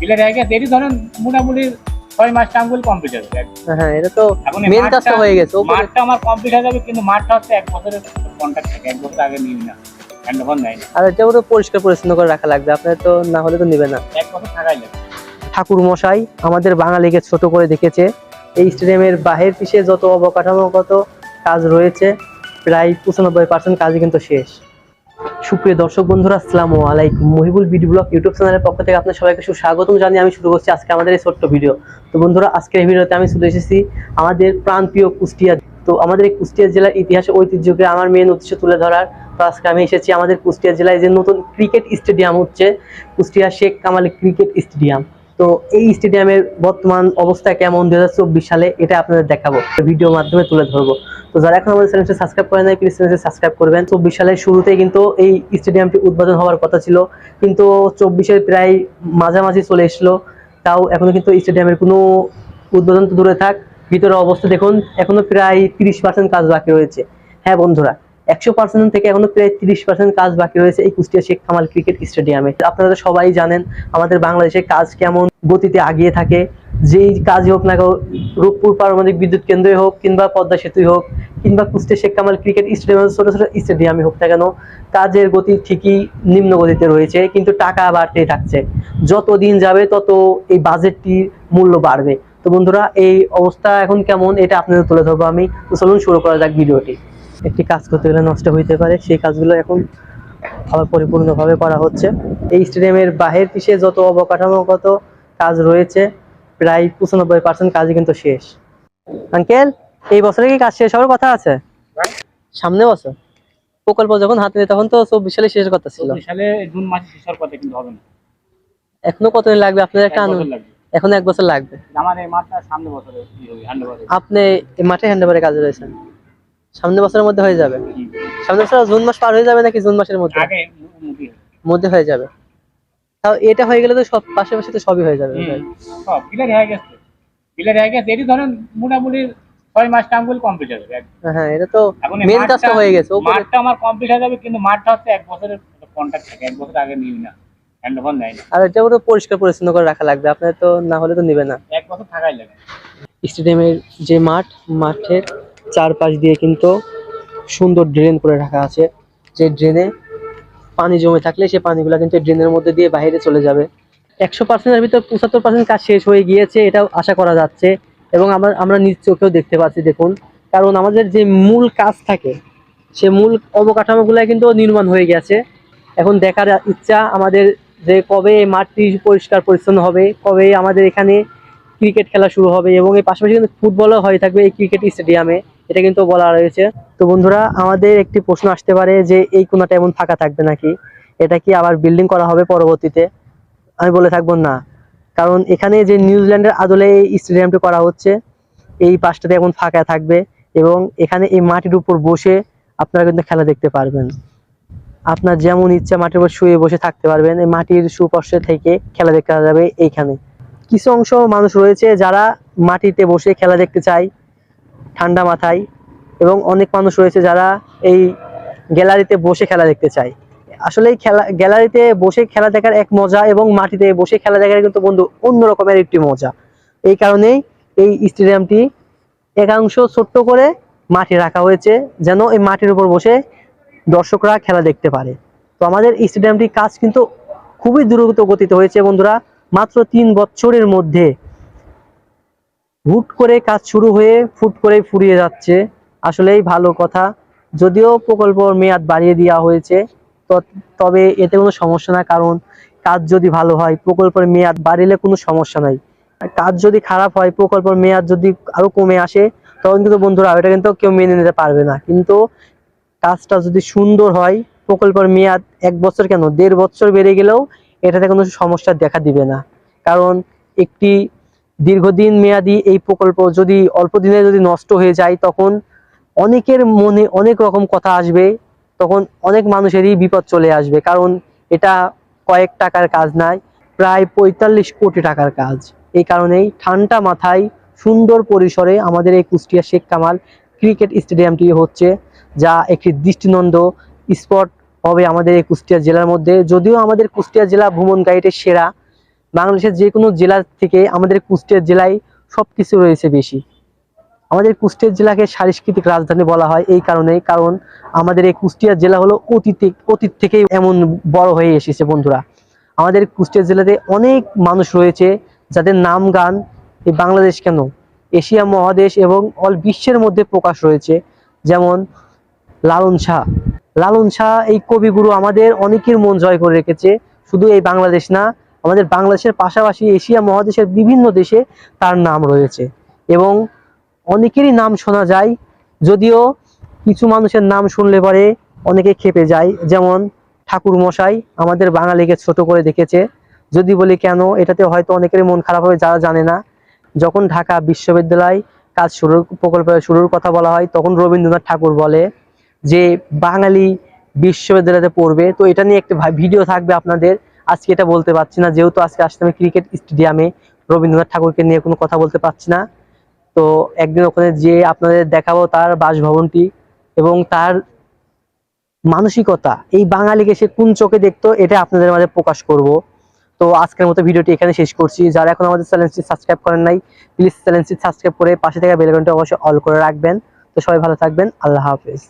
হয়ে ধরেন মোটামুটি ছয় মাস টাঙ্গুল কমপ্লিট হবে হ্যাঁ এটা তো মেন কাজটা হয়ে গেছে মাঠটা আমার কমপ্লিট হয়ে যাবে কিন্তু মাঠটা হচ্ছে এক বছরের কন্ট্রাক্ট থাকে। এক বছর আগে নিবি না। আর এটা পুরো পরিষ্কার পরিচ্ছন্ন করে রাখা লাগবে আপনার তো না হলে তো নিবে না। এক বছর থাকাই ঠাকুর মশাই আমাদের বাঙালিকে ছোট করে দেখেছে। এই স্টেডিয়ামের বাহির পিছে যত অবকাঠামোগত কাজ রয়েছে প্রায় পঁচানব্বই পার্সেন্ট কাজই কিন্তু শেষ। সুপ্রিয় দর্শক বন্ধুরা, আসসালামু আলাইকুম। মহিবুল ভিডিও ব্লগ ইউটিউব চ্যানেলের পক্ষ থেকে আপনার সবাইকে সুস্বাগতম জানিয়ে আমি শুরু করছি আজকে আমাদের এই ছোট্ট ভিডিও। তো বন্ধুরা, আজকের এই ভিডিওতে আমি চলে এসেছি আমাদের প্রাণপ্রিয় কুষ্টিয়া। তো আমাদের এই কুষ্টিয়া জেলার ইতিহাস ঐতিহ্যকে আমার মেন উদ্দেশ্য তুলে ধরার, তো আজকে আমি এসেছি আমাদের কুষ্টিয়া জেলায় যে নতুন ক্রিকেট স্টেডিয়াম হচ্ছে, কুষ্টিয়া শেখ কামাল ক্রিকেট স্টেডিয়াম তো এই স্টেডিয়ামের বর্তমান অবস্থা কেমন দুই হাজার চব্বিশ সালে, এটা আপনাদের দেখাবো। ভিডিওর মাধ্যমে তুলে ধরবো। তো যারা এখন আমাদের চ্যানেলটি সাবস্ক্রাইব করে নাই, প্লিজ চ্যানেলটি সাবস্ক্রাইব করবেন। চব্বিশ সালের শুরুতে কিন্তু এই স্টেডিয়ামটি উদ্বোধন হওয়ার কথা ছিল। কিন্তু চব্বিশের প্রায় মাঝামাঝি চলে এসলো তাও এখনও কিন্তু স্টেডিয়ামের কোনো উদ্বোধন তো দূরে থাক। ভিতরে অবস্থা দেখুন, এখনও প্রায় তিরিশ পার্সেন্ট কাজ বাকি রয়েছে। হ্যাঁ বন্ধুরা, একশো পার্সেন্ট থেকে এখনও প্রায় তিরিশ পার্সেন্ট কাজ বাকি রয়েছে এই কুষ্টিয়া শেখ কামাল ক্রিকেট স্টেডিয়ামে। আপনারা সবাই জানেন, আমাদের বাংলাদেশে কাজ কেমন গতিতে আগিয়ে থাকে। যেই কাজই হোক না রূপপুর পারমাণবিক বিদ্যুৎ কেন্দ্রই হোক কিংবা পদ্মা সেতুই হোক কিংবা কুষ্টিয়া শেখ কামাল ক্রিকেট স্টেডিয়াম, ছোট ছোট স্টেডিয়ামই হোক না কেন, কাজের গতি ঠিকই নিম্ন গতিতে রয়েছে, কিন্তু টাকা বাড়তেই থাকছে। যত দিন যাবে, তত এই বাজেটটির মূল্য বাড়বে। তো বন্ধুরা, এই অবস্থা এখন কেমন, এটা আপনাদের তুলে ধরবো আমি। তো চলুন শুরু করা যাক ভিডিওটি। একটি কাজ করতে গেলে নষ্ট হইতে পারে, সেই কাজগুলো এখন আবার পরিপূর্ণভাবে করা হচ্ছে। এই স্টেডিয়ামের বাহির পিছে যত অবকাঠামোগত কাজ রয়েছে প্রায় পঁচানব্বই পার্সেন্ট কাজই কিন্তু শেষ। আঙ্কেল এই বছরে কি কাজ শেষ হওয়ার কথা আছে? সামনে বছর। প্রকল্প যখন হাতে নেই তখন তো চব্বিশ সালে শেষ কথা ছিল। জুন মাসে শেষের কথা কিন্তু হবে না। এখনও কতদিন লাগবে? আপনার একটা এখন এক বছর লাগবে। আমার এই মাঠটা সামনে বছরে কি হবে হ্যান্ড ওভার আপনি এই মাঠে হ্যান্ডওভারে কাজ রয়েছেন। সামনে বছরের মধ্যে হয়ে যাবে। সামনে বছর জুন মাস পার হয়ে যাবে নাকি জুন মাসের মধ্যে। মধ্যে হয়ে যাবে। তাও এটা হয়ে গেলে তো সব পাশে পাশে তো সবই হয়ে যাবে সব ক্লিয়ার হয়ে গেছে। ক্লিয়ার হয়ে গেছে এরই ধরেন মোটামুটি ছয় মাস টাঙ্গুল কমপ্লিট হবে হ্যাঁ এটা তো মেন কাজটা হয়ে গেছে মাঠটা আমার কমপ্লিট হয়ে যাবে কিন্তু মাঠটা হচ্ছে এক বছরের কন্ট্রাক্ট থাকে এক বছর আগে নিবি না আর এটা পুরো পরিষ্কার পরিচ্ছন্ন করে রাখা লাগবে আপনার তো না হলে তো নিবে না। এক বছর থাকাই লাগে স্টেডিয়ামের যে মাঠ মাঠের চারপাশ দিয়ে কিন্তু সুন্দর ড্রেন করে রাখা আছে। যে ড্রেনে পানি জমে থাকলে সেই পানিগুলো কিন্তু ড্রেনের মধ্যে দিয়ে বাইরে চলে যাবে। একশো পার্সেন্টের ভিতরে পঁচাত্তর পার্সেন্ট কাজ শেষ হয়ে গিয়েছে, এটাও আশা করা যাচ্ছে। এবং আমরা আমরা নিজ চোখেও দেখতে পাচ্ছি, দেখুন। কারণ আমাদের যে মূল কাজ থাকে, সে মূল অবকাঠামোগুলো কিন্তু নির্মাণ হয়ে গেছে। এখন দেখার ইচ্ছা আমাদের যে কবে মাঠটি পরিষ্কার পরিচ্ছন্ন হবে, কবে আমাদের এখানে ক্রিকেট খেলা শুরু হবে এবং এই পাশাপাশি কিন্তু ফুটবলও হয়ে থাকবে এই ক্রিকেট স্টেডিয়ামে। এটা কিন্তু বলা রয়েছে। তো বন্ধুরা, আমাদের একটি প্রশ্ন আসতে পারে যে, এই কোনাটা এমন ফাঁকা থাকবে নাকি? এটা কি আবার বিল্ডিং করা হবে পরবর্তীতে? আমি বলে থাকব না। কারণ এখানে যে নিউজিল্যান্ডের আদলে এই স্টেডিয়ামটি করা হচ্ছে, এই পাশটাতে এমন ফাঁকা থাকবে এবং এখানে এই মাটির উপর বসে আপনারা কিন্তু খেলা দেখতে পারবেন। আপনার যেমন ইচ্ছা মাটির উপর শুয়ে বসে থাকতে পারবেন, এই মাটির সুপার্শ্বে থেকে খেলা দেখতে যাবে এইখানে। কিছু অংশ মানুষ রয়েছে যারা মাটিতে বসে খেলা দেখতে চায় ঠান্ডা মাথায় এবং অনেক মানুষ রয়েছে যারা এই গ্যালারিতে বসে খেলা দেখতে চায়। আসলে এই খেলা, গ্যালারিতে বসে খেলা দেখার এক মজা এবং মাটিতে বসে খেলা দেখার কিন্তু বন্ধু অন্য রকমের একটি মজা। এই কারণেই এই স্টেডিয়ামটি একাংশ ছোট্ট করে মাটি রাখা হয়েছে যেন এই মাটির উপর বসে দর্শকরা খেলা দেখতে পারে। তো আমাদের স্টেডিয়ামটির কাজ কিন্তু খুবই দ্রুত গতিতে হয়েছে বন্ধুরা। মাত্র তিন বছরের মধ্যে হুট করে কাজ শুরু হয়ে ফুট করে ফুরিয়ে যাচ্ছে। আসলেই ভালো কথা। যদিও প্রকল্পর মেয়াদ বাড়িয়ে দেওয়া হয়েছে তবে এতে কোনো সমস্যা না, কারণ কাজ যদি ভালো হয়, প্রকল্পের মেয়াদ বাড়িলে কোনো সমস্যা নাই। কাজ যদি খারাপ হয়, প্রকল্পের মেয়াদ যদি আরও কমে আসে, তখন কিন্তু বন্ধুরা, এটা কিন্তু কেউ মেনে নিতে পারবে না। কিন্তু কাজটা যদি সুন্দর হয়, প্রকল্পের মেয়াদ এক বছর কেন? দেড় বছর বেড়ে গেলেও এটাতে কোনো সমস্যা দেখা দিবে না। কারণ একটি দীর্ঘদিন মেয়াদি এই প্রকল্প যদি অল্প দিনে যদি নষ্ট হয়ে যায়, তখন অনেকের মনে অনেক রকম কথা আসবে, তখন অনেক মানুষেরই বিপদ চলে আসবে। কারণ এটা কয়েক টাকার কাজ নয়, প্রায় পঁয়তাল্লিশ কোটি টাকার কাজ। এই কারণেই ঠান্ডা মাথায় সুন্দর পরিসরে আমাদের এই কুষ্টিয়া শেখ কামাল ক্রিকেট স্টেডিয়ামটি হচ্ছে, যা একটি দৃষ্টিনন্দ স্পট হবে আমাদের এই কুষ্টিয়া জেলার মধ্যে। যদিও আমাদের কুষ্টিয়া জেলা ভ্রমণ গাইডের সেরা বাংলাদেশের যে কোনো জেলা থেকে আমাদের কুষ্টিয়া জেলায় সবকিছু রয়েছে বেশি। আমাদের কুষ্টিয়া জেলাকে সাংস্কৃতিক রাজধানী বলা হয় এই কারণে, কারণ আমাদের এই কুষ্টিয়া জেলা হলো অতীতে, অতীত থেকেই এমন বড় হয়ে এসেছে বন্ধুরা। আমাদের কুষ্টিয়া জেলাতে অনেক মানুষ রয়েছে যাদের নাম গান এই বাংলাদেশ কেন? এশিয়া মহাদেশ এবং অল বিশ্বের মধ্যে প্রকাশ রয়েছে, যেমন লালন শাহ। লালন শাহ এই কবিগুরু আমাদের অনেকের মন জয় করে রেখেছে, শুধু এই বাংলাদেশ না আমাদের বাংলাদেশের পাশাপাশি এশিয়া মহাদেশের বিভিন্ন দেশে তার নাম রয়েছে। এবং অনেকেরই নাম শোনা যায়, যদিও কিছু মানুষের নাম শুনলে পরে অনেকে খেপে যায়। যেমন ঠাকুর মশাই আমাদের বাঙালিকে ছোট করে দেখেছে। যদি বলি কেন, এটাতে হয়তো অনেকেরই মন খারাপ হবে, যারা জানে না। যখন ঢাকা বিশ্ববিদ্যালয় কাজ শুরুর প্রকল্প শুরুর কথা বলা হয়, তখন রবীন্দ্রনাথ ঠাকুর বলে যে, বাঙালি বিশ্ববিদ্যালয়তে পড়বে। তো এটা নিয়ে একটা ভিডিও থাকবে আপনাদের। আজকে এটা বলতে পারছি না, যেহেতু আজকে আসতে আমি ক্রিকেট স্টেডিয়ামে রবীন্দ্রনাথ ঠাকুরকে নিয়ে কোনো কথা বলতে পারছি না। তো একদিন ওখানে যে আপনাদের দেখাবো তার বাসভবনটি এবং তার মানসিকতা, এই বাঙালিকে সে কোন চোখে দেখতো এটা আপনাদের মাঝে প্রকাশ করব। তো আজকের মতো ভিডিওটি এখানে শেষ করছি। যারা এখন আমাদের চ্যানেলটি সাবস্ক্রাইব করেন নাই, প্লিজ চ্যানেলটি সাবস্ক্রাইব করে পাশে থাকা বেল অবশ্যই অল করে রাখবেন। তো সবাই ভালো থাকবেন, আল্লাহ হাফেজ।